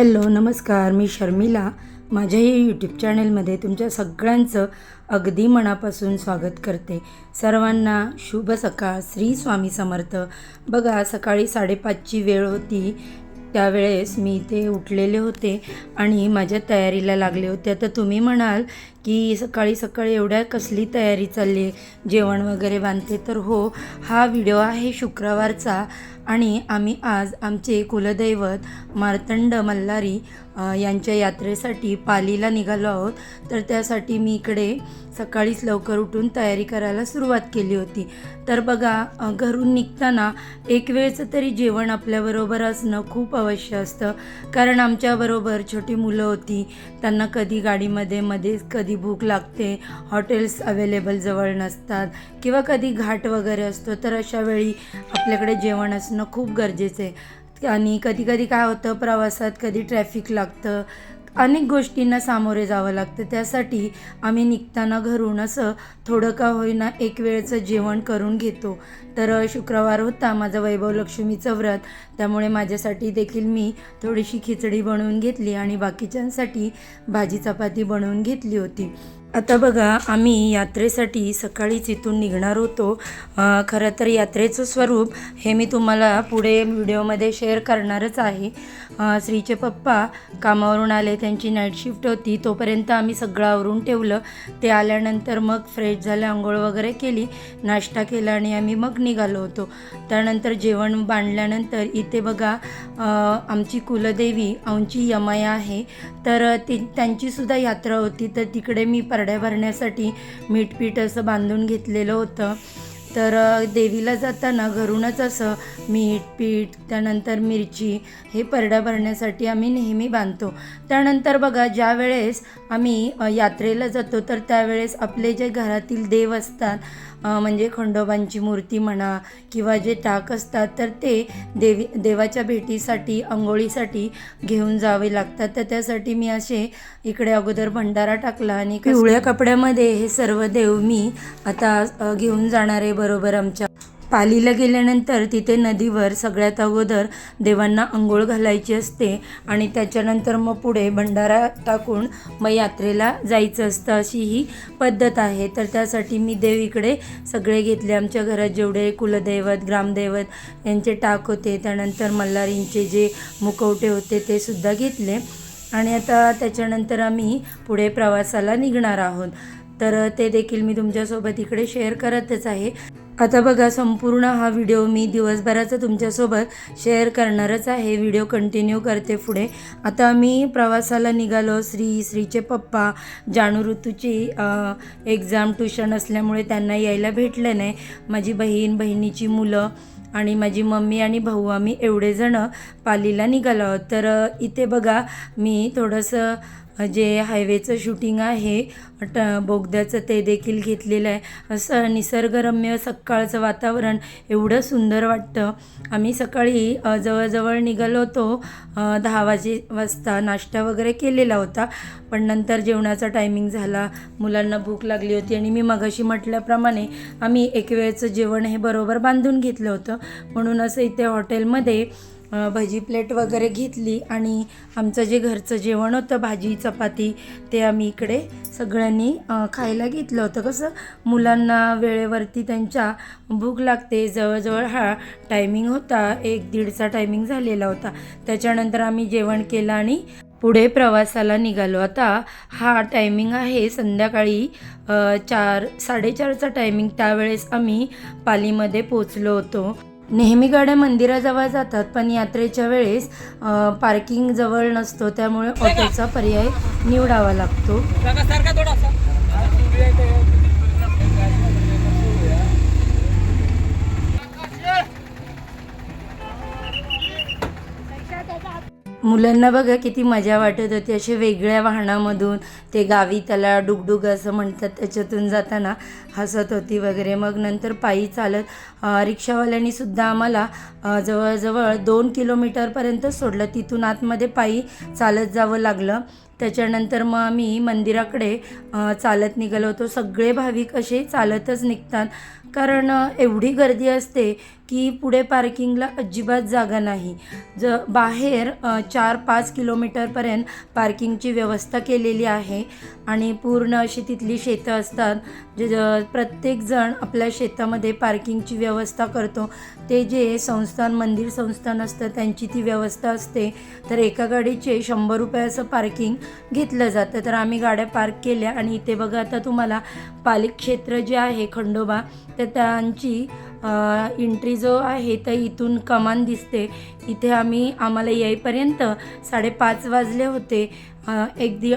Hello नमस्कार. मी शर्मिला. माझ्या या यूट्यूब चॅनलमध्ये तुमच्या सगळ्यांचं अगदी मनापासून स्वागत करते. सर्वांना शुभ सकाळ. श्री स्वामी समर्थ. बघा सकाळी साडेपाचची वेळ होती. त्यावेळेस मी इथे उठलेले होते आणि माझ्या तयारीला लागले होते. तर तुम्ही म्हणाल की सकाळी सकाळी एवढ्या कसली तयारी चालली? आहे जेवण वगैरे बांधते तर हो. हा व्हिडिओ आहे शुक्रवारचा. आणि आम्ही आज आमचे कुलदैवत मार्तंड मल्हारी यांच्या यात्रेसाठी पालीला निघालो आहोत. तर त्यासाठी मी इकडे सकाळीच लवकर उठून तयारी करायला सुरुवात केली होती. तर बघा घरून निघताना एक वेळचं तरी जेवण आपल्याबरोबर असणं खूप अवश्य असतं. कारण आमच्याबरोबर छोटी मुलं होती. त्यांना कधी गाडीमध्ये मध्येच कधी भूक लागते हॉटेल्स अवेलेबल जवळ नसतात किंवा कधी घाट वगैरे असतो. तर अशा वेळी आपल्याकडे जेवण असणं खूप गरजेचं आहे. आणि कधी कधी काय होतं प्रवासात कधी ट्रॅफिक लागतं अनेक गोष्टींना सामोरे जावं लागतं. त्यासाठी आम्ही निघताना घरून असं थोडं का होईना एक वेळचं जेवण करून घेतो. तर शुक्रवार होता माझा वैभव लक्ष्मीचं व्रत त्यामुळे माझ्यासाठी देखील मी थोडीशी खिचडी बनवून घेतली आणि बाकीच्यांसाठी भाजी चपाती बनवून घेतली होती. आता बघा आम्ही यात्रेसाठी सकाळीच इथून निघणार होतो. खरं तर यात्रेचं स्वरूप हे मी तुम्हाला पुढे व्हिडिओमध्ये शेअर करणारच आहे. श्रीचे पप्पा कामावरून आले त्यांची नाईट शिफ्ट होती तोपर्यंत आम्ही सगळं आवरून ठेवलं. ते आल्यानंतर मग फ्रेश झालं आंघोळ वगैरे केली नाश्ता केला आणि आम्ही मग निघालो होतो. त्यानंतर जेवण बांधल्यानंतर इथे बघा आमची कुलदेवी आमची यमया आहे. तर ती त्यांचीसुद्धा यात्रा होती तर तिकडे मी परड्या भरण्यासाठी मीठ पीठ असं बांधून घेतलेलं होतं. तर देवीला जाताना घरूनच असं मीठ पीठ त्यानंतर मिरची हे परड्या भरण्यासाठी आम्ही नेहमी बांधतो. त्यानंतर बघा ज्या वेळेस आम्ही यात्रेला जातो तर त्यावेळेस आपले जे घरातील देव असतात म्हणजे खंडोबांची मूर्ती म्हणा किंवा जे टाक असतात तर ते देवी देवाच्या भेटीसाठी आंघोळीसाठी घेऊन जावे लागतात. तर त्यासाठी मी असे इकडे अगोदर भंडारा टाकला आणि पिवळ्या कपड्यामध्ये हे सर्व देव मी आता घेऊन जाणार आहे. बरोबर आमच्या पालीला गेल्यानंतर तिथे नदीवर सगळ्यात अगोदर देवांना आंघोळ घालायची असते आणि त्याच्यानंतर मग पुढे भंडारा टाकून मग यात्रेला जायचं असतं अशी ही पद्धत आहे. तर त्यासाठी मी देवीकडे सगळे घेतले. आमच्या घरात जेवढे कुलदैवत ग्रामदैवत यांचे टाक होते त्यानंतर मल्हारींचे जे मुखवटे होते ते सुद्धा घेतले. आणि आता त्याच्यानंतर आम्ही पुढे प्रवासाला निघणार आहोत. तर ते देखील मी तुमच्यासोबत इकडे शेअर करतच आहे. आता बघा संपूर्ण हा व्हिडिओ मी दिवसभराचा तुमच्यासोबत शेअर करणारच आहे. व्हिडिओ कंटिन्यू करते पुढे. आता मी प्रवासाला निघालो. श्री श्रीचे पप्पा जानू ऋतूची एक्झाम ट्युशन असल्यामुळे त्यांना यायला भेटलं नाही. माझी बहीण बहिणीची मुलं आणि माझी मम्मी आणि भाऊ आम्ही एवढे जणं पालीला निघालो आहोत. तर इथे बघा मी थोडंसं जे हायवेचं शूटिंग आहे ट बोगद्याचं ते देखील घेतलेलं आहे. असं निसर्गरम्य सकाळचं वातावरण एवढं सुंदर वाटतं. आम्ही सकाळी जवळजवळ निघालो होतो दहा वाजे वाजता नाश्ता वगैरे केलेला होता. पण नंतर जेवणाचा टायमिंग झाला मुलांना भूक लागली होती आणि मी मगाशी म्हटल्याप्रमाणे आम्ही एक वेळचं जेवण हे बरोबर बांधून घेतलं होतं. म्हणून असं इथे हॉटेलमध्ये भजी प्लेट वगैरे घेतली आणि आमचं जे घरचं जेवण होतं भाजी चपाती ते आम्ही इकडे सगळ्यांनी खायला घेतलं होतं. कसं मुलांना वेळेवरती त्यांच्या भूक लागते. जवळजवळ हा टायमिंग होता. एक दीडचा टायमिंग झालेला होता. त्याच्यानंतर आम्ही जेवण केलं आणि पुढे प्रवासाला निघालो. आता हा टायमिंग आहे संध्याकाळी चार साडेचारचा टायमिंग त्यावेळेस आम्ही पालीमध्ये पोचलो होतो. नेहमी गाड्या मंदिराजवळ जातात पण यात्रेच्या वेळेस पार्किंग जवळ नसतो त्यामुळे ऑटोचा पर्याय निवडावा लागतो. मुलांना बघा किती मजा वाटत होती. असे वेगळ्या वाहनामधून ते गावी त्याला डुगडुग असं म्हणतात त्याच्यातून जाताना हसत होती वगैरे. मग नंतर पायी चालत रिक्षावाल्यांनी सुद्धा आम्हाला जवळजवळ दोन किलोमीटरपर्यंत सोडलं. तिथून आतमध्ये पायी चालत जावं लागलं. त्याच्यानंतर मग आम्ही मंदिराकडे चालत निघालो होतो. सगळे भाविक असे चालतच निघतात. कारण एवढी गर्दी असते की पुढे पार्किंगला अजिबात जागा नाही. ज बाहेर चार पाच किलोमीटरपर्यंत पार्किंगची व्यवस्था केलेली आहे आणि पूर्ण अशी तिथली शेतं असतात. जे ज- प्रत्येकजण आपल्या शेतामध्ये पार्किंगची व्यवस्था करतो. ते जे संस्थान मंदिर संस्थान असतं त्यांची ती व्यवस्था असते. तर एका गाडीचे शंभर रुपये असं पार्किंग घेतलं जातं. तर आम्ही गाड्या पार्क केल्या आणि इथे बघा आता तुम्हाला पालिक क्षेत्र जे आहे खंडोबा तर त्यांची एंट्री जो आहे तर इथून कमान दिसते. इथे आम्ही आम्हाला येईपर्यंत साडेपाच वाजले होते. एक दि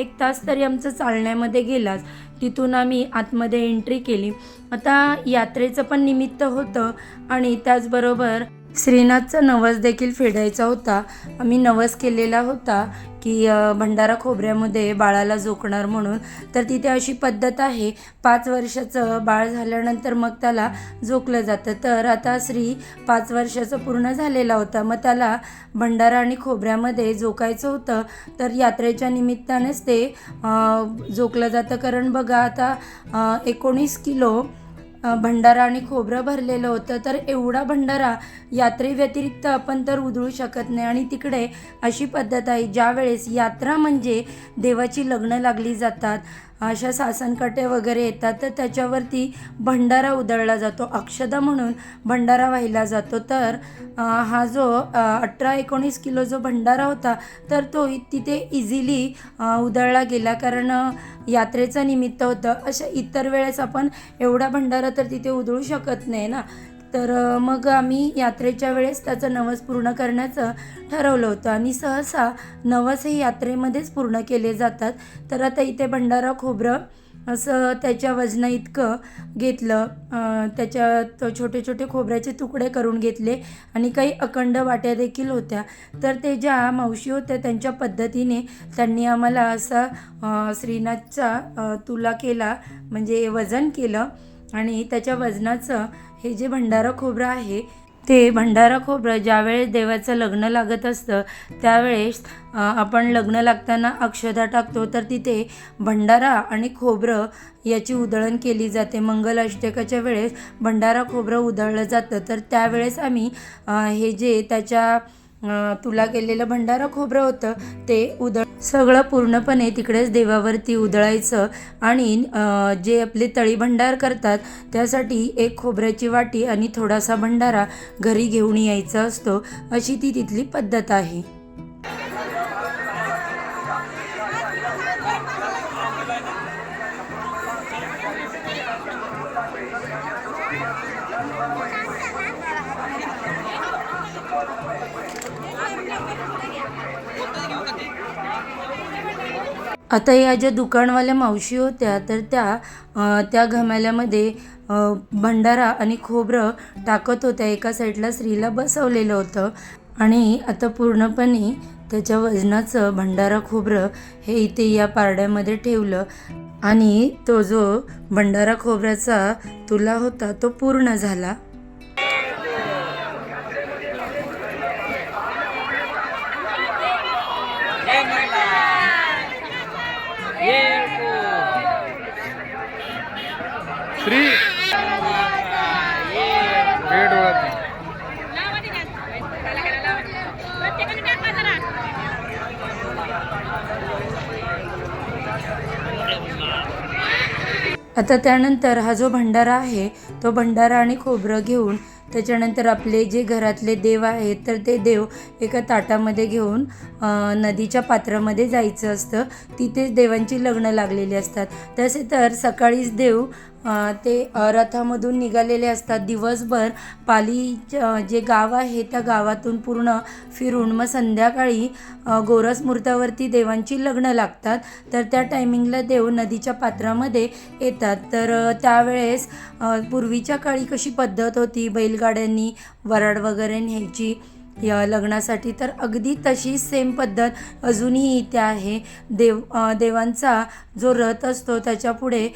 एक तास तरी आमचं चालण्यामध्ये गेलाच. तिथून आम्ही आतमध्ये एंट्री केली. आता यात्रेचं पण निमित्त होतं आणि त्याचबरोबर श्रीनाथचा नवस देखील फेडायचा होता. आम्ही नवस केलेला होता की भंडारा खोबऱ्यामध्ये बाळाला झोकणार म्हणून. तर तिथे अशी पद्धत आहे पाच वर्षाचं बाळ झाल्यानंतर मग त्याला झोकलं जातं. तर आता श्री पाच वर्षाचं पूर्ण झालेला होता. मग त्याला भंडारा आणि खोबऱ्यामध्ये झोकायचं होतं. तर यात्रेच्या निमित्तानेच ते जोकलं झोकलं जातं. कारण बघा आता एकोणीस किलो भंडारा आणि खोबरं भरलेलं होतं. तर एवढा भंडारा यात्रेव्यतिरिक्त आपण तर उधळू शकत नाही. आणि तिकडे अशी पद्धत आहे ज्यावेळेस यात्रा म्हणजे देवाची लग्न लागली जातात. अशा सासनकाटे वगैरे येतात तर त्याच्यावरती भंडारा उधळला जातो. अक्षदा म्हणून भंडारा वाहिला जातो. तर हा जो अठरा एकोणीस किलो जो भंडारा होता तर तो तिथे इझिली उधळला गेला. कारण यात्रेचं निमित्त होतं. अशा इतर वेळेस आपण एवढा भंडारा तर तिथे उधळू शकत नाही ना. तर मग आम्ही यात्रेच्या वेळेस त्याचं नवस पूर्ण करण्याचं ठरवलं होतं. आणि सहसा नवस हे यात्रेमध्येच पूर्ण केले जातात. तर आता इथे भंडारा खोबरं असं त्याच्या वजना इतकं घेतलं. त्याच्या छोटे छोटे खोबऱ्याचे तुकडे करून घेतले आणि काही अखंड वाट्या देखील होत्या. तर ते ज्या मावशी होत्या त्यांच्या पद्धतीने त्यांनी आम्हाला असा श्रीनाथचा तुला केला म्हणजे वजन केलं. आणि त्याच्या वजनाचं हे जे भंडारा खोबरं आहे ते भंडारा खोबरं ज्यावेळेस देवाचं लग्न लागत असतं त्यावेळेस आपण लग्न लागताना अक्षदा टाकतो तर तिथे भंडारा आणि खोबरं याची उधळण केली जाते. मंगलाष्टकाच्या वेळेस भंडारा खोबरं उधळलं जातं. तर त्यावेळेस आम्ही हे जे त्याच्या तुला केलेलं भंडारा खोबरं होतं. ते उधळ सगळं पूर्णपणे तिकडेच देवावरती उधळायचं. आणि जे आपले तळी भंडार करतात त्यासाठी एक खोबऱ्याची वाटी आणि थोडासा भंडारा घरी घेऊन यायचा असतो. अशी ती तिथली पद्धत आहे. आता या ज्या दुकानवाल्या मावशी होत्या तर त्या त्या घमेल्यामध्ये भंडारा आणि खोबरं टाकत होत्या. एका साईडला स्त्रीला बसवलेलं होतं आणि आता पूर्णपणे त्याच्या वजनाचं भंडारा खोबरं हे इथे या पारड्यामध्ये ठेवलं. आणि तो जो भंडारा खोबऱ्याचा तुला होता तो पूर्ण झाला जय मल्हार ये को श्री ये वेळ डोळ्यात प्रत्येकाने टाका जरा आता त्यानंतर हा जो भंडारा आहे तो भंडारा आणि खोबरं घेऊन त्याच्यानंतर आपले जे घरातले देव आहेत तर ते देव एका ताटामध्ये घेऊन नदीच्या पात्रामध्ये जायचं असतं. तिथेच देवांची लग्न लागलेली असतात. तसे तर सकाळीच देव ते रथामधून निघालेले असतात. दिवसभर पाली जे गाव आहे त्या गावातून पूर्ण फिरून मग संध्याकाळी गोरस मुहूर्तावरती देवांची लग्न लागतात. तर त्या टायमिंगला देव नदीच्या पात्रामध्ये येतात. तर त्यावेळेस पूर्वीच्या काळी कशी पद्धत होती? बैलगाड्यांनी वराड वगैरे न्यायची या लग्नासाठी तर अगदी तशी सेम पद्धत अजूनही इथे आहे. देव देवांचा जो रथ असतो त्याच्यापुढे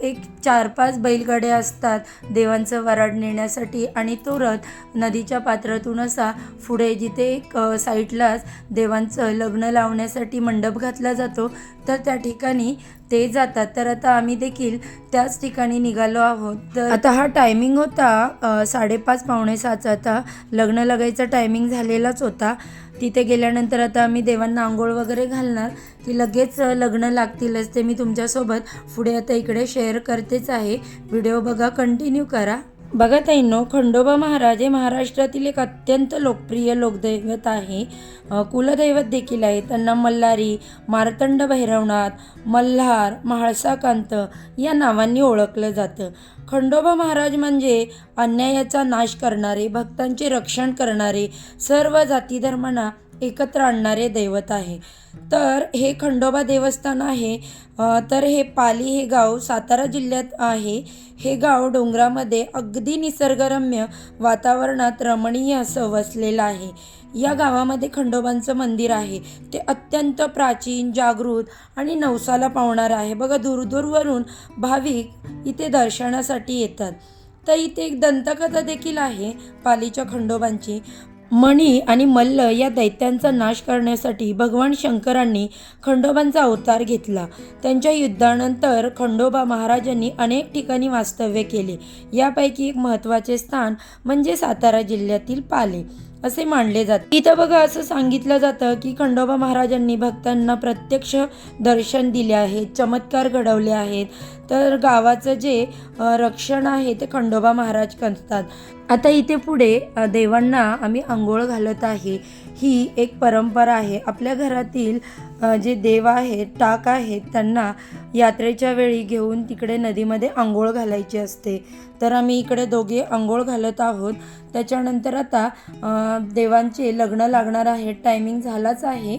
एक चार पाच बैलगाड्या असतात. देवांचं वराड नेण्यासाठी आणि तो रथ नदीच्या पात्रातून असा पुढे जिथे एक साईडलाच देवांचं लग्न लावण्यासाठी मंडप घातला जातो तर त्या ठिकाणी ते जातात. तर आता आम्ही देखील त्याच ठिकाणी निघालो आहोत. तर आता हा टायमिंग होता साडेपाच पावणे सातचा आता लग्न लगायचा टायमिंग झालेलाच होता. तिथे गेल्यानंतर आता आम्ही देवांना आंघोळ वगैरे घालणार. की लगेच लग्न लागतीलच ते मी तुमच्यासोबत पुढे आता इकडे शेअर करतेच आहे. व्हिडिओ बघा कंटिन्यू करा. बघा ताईंनो खंडोबा महाराज हे महाराष्ट्रातील एक अत्यंत लोकप्रिय लोकदैवत आहे. कुलदैवत देखील आहे त्यांना मल्हारी मार्तंड भैरवनाथ मल्हार म्हाळसाकांत या नावांनी ओळखलं जातं. खंडोबा महाराज म्हणजे अन्यायाचा नाश करणारे भक्तांचे रक्षण करणारे सर्व जाती धर्मांना एकत्र आणणारे दैवत आहे. तर हे खंडोबा देवस्थान आहे. तर हे पाली हे गाव सातारा जिल्ह्यात आहे. हे गाव डोंगरामध्ये अगदी निसर्गरम्य वातावरणात रमणीय असं वसलेलं आहे. या गावामध्ये खंडोबांचं मंदिर आहे. ते अत्यंत प्राचीन जागृत आणि नवसाला पावणारं आहे. बघा दूरदूरवरून भाविक इथे दर्शनासाठी येतात. तर इथे एक दंतकथा देखील आहे पालीच्या खंडोबांची. मणी आणि मल्ल या दैत्यांचा नाश करण्यासाठी भगवान शंकरांनी खंडोबांचा अवतार घेतला. त्यांच्या युद्धानंतर खंडोबा महाराजांनी अनेक ठिकाणी वास्तव्य केले. यापैकी एक महत्त्वाचे स्थान म्हणजे सातारा जिल्ह्यातील पाले असे मानले जाते. इथं बघा असं सांगितलं जातं की खंडोबा महाराजांनी भक्तांना प्रत्यक्ष दर्शन दिले आहे चमत्कार घडवले आहेत. तर गावाचं जे रक्षण आहे ते खंडोबा महाराज करतात. आता इथे पुढे देवांना आम्ही आंघोळ घालत आहे. ही एक परंपरा आहे. आपल्या घरातील जे देव आहेत टाक आहेत त्यांना यात्रेच्या वेळी घेऊन तिकडे नदीमध्ये आंघोळ घालायची असते. तर आम्ही इकडे दोघे आंघोळ घालत आहोत. त्याच्यानंतर आता देवांचे लग्न लागणार आहे. टायमिंग झालाच आहे.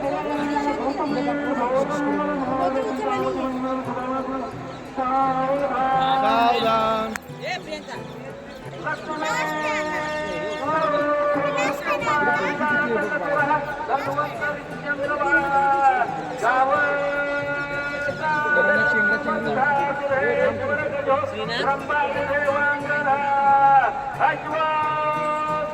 Srinath.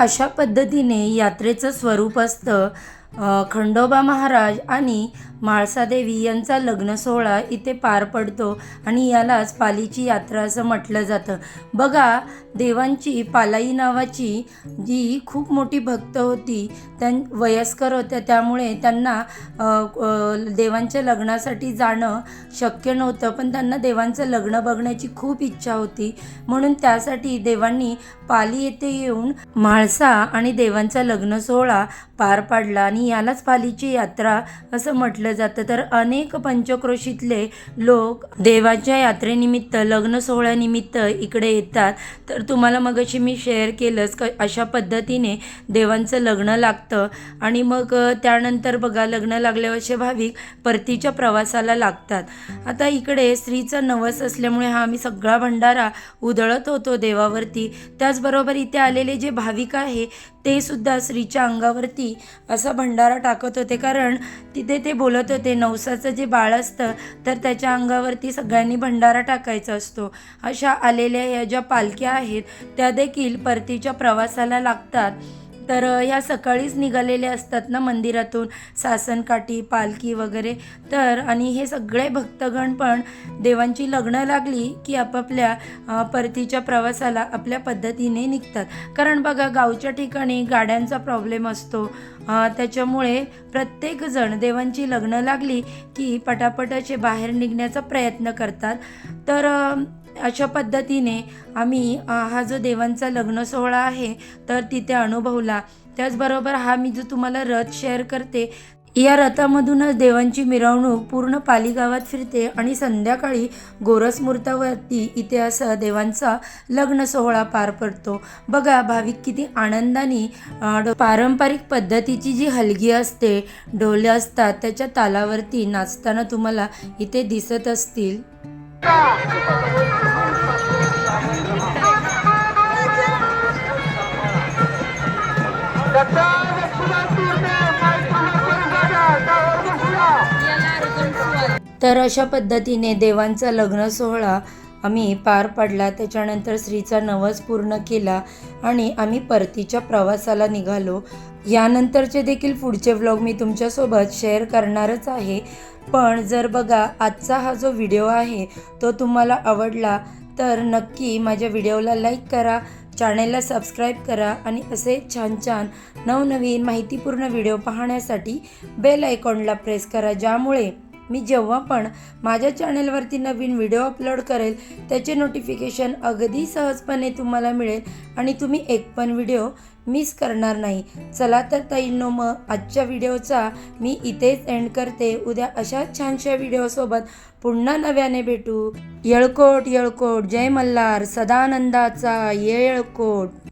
अशा पद्धतीने यात्रेचं स्वरूप असतं. खंडोबा महाराज आणि म्हाळसादेवी यांचा लग्न सोहळा इथे पार पडतो आणि यालाच पालीची यात्रा असं म्हटलं जातं. बघा देवांची पालाई नावाची जी खूप मोठी भक्त होती त्यां वयस्कर होत्या त्यामुळे त्यांना देवांच्या लग्नासाठी जाणं शक्य नव्हतं पण त्यांना देवांचं लग्न बघण्याची खूप इच्छा होती. म्हणून त्यासाठी देवांनी पाली येथे येऊन म्हाळसा आणि देवांचा लग्न सोहळा पार पाडला आणि यालाच पालीची यात्रा असं म्हटलं जातं. तर अनेक पंचक्रोशीतले लोक देवाच्या यात्रेनिमित्त लग्न सोहळ्यानिमित्त इकडे येतात. तर तुम्हाला मगाशी मी शेअर केलंच क अशा पद्धतीने देवांचं लग्न लागतं. आणि मग त्यानंतर बघा लग्न लागल्यावर असे भाविक परतीच्या प्रवासाला लागतात. आता इकडे स्त्रीचं नवस असल्यामुळे हा आम्ही सगळा भंडारा उधळत होतो देवावरती. त्याचबरोबर इथे आलेले जे भाविक आहे ते सुद्धा स्त्रीच्या अंगावरती असा भंडारा भंडारा टाकत होते. कारण तिथे ते बोलत होते नवसाचं जे बाळ असतं तर त्याच्या अंगावरती सगळ्यांनी भंडारा टाकायचा असतो. अशा आलेल्या या ज्या पालख्या आहेत त्या देखील परतीच्या प्रवासाला लागतात. तर ह्या सकाळीच निघालेल्या असतात ना मंदिरातून सासनकाठी पालखी वगैरे. तर आणि हे सगळे भक्तगण पण देवांची लग्न लागली की आपापल्या परतीच्या प्रवासाला आपल्या पद्धतीने निघतात. कारण बघा गावच्या ठिकाणी गाड्यांचा प्रॉब्लेम असतो. त्याच्यामुळे प्रत्येकजण देवांची लग्न लागली की पटापटाचे बाहेर निघण्याचा प्रयत्न करतात. तर अशा पद्धतीने आम्ही हा जो देवांचा लग्न सोहळा आहे तर तिथे अनुभवला. त्याचबरोबर हा मी जो तुम्हाला रथ शेअर करते या रथामधूनच देवांची मिरवणूक पूर्ण पालीगावात फिरते आणि संध्याकाळी गोरसमूर्तावरती इथे असं देवांचा लग्न सोहळा पार पडतो. बघा भाविक किती आनंदाने पारंपरिक पद्धतीची जी हलगी असते डोले असतात त्याच्या तालावरती नाचताना तुम्हाला इथे दिसत असतील. तर अशा पद्धतीने देवांचा लग्न सोहळा आम्ही पार पडला. त्याच्यानंतर स्त्रीचा नवस पूर्ण केला आणि आम्ही परतीच्या प्रवासाला निघालो. यानंतरचे देखील पुढचे व्लॉग मी तुमच्यासोबत शेअर करणारच आहे. पण जर बघा आजचा हा जो व्हिडिओ आहे तो तुम्हाला आवडला तर नक्की माझ्या व्हिडिओला लाईक करा चॅनेलला सबस्क्राईब करा आणि असे छान छान नवनवीन माहितीपूर्ण व्हिडिओ पाहण्यासाठी बेल आयकॉनला प्रेस करा ज्यामुळे मी जेव्हा पण माझ्या चॅनेलवरती नवीन व्हिडिओ अपलोड करेल त्याचे नोटिफिकेशन अगदी सहजपणे तुम्हाला मिळेल आणि तुम्ही एक पण व्हिडिओ मिस करणार नाही. चला तर ताईंनो मग आजच्या व्हिडिओचा मी इथेच एंड करते. उद्या अशा छानशा व्हिडिओसोबत पुन्हा नव्याने भेटू. येळकोट येळकोट जय मल्हार सदानंदाचा येळकोट.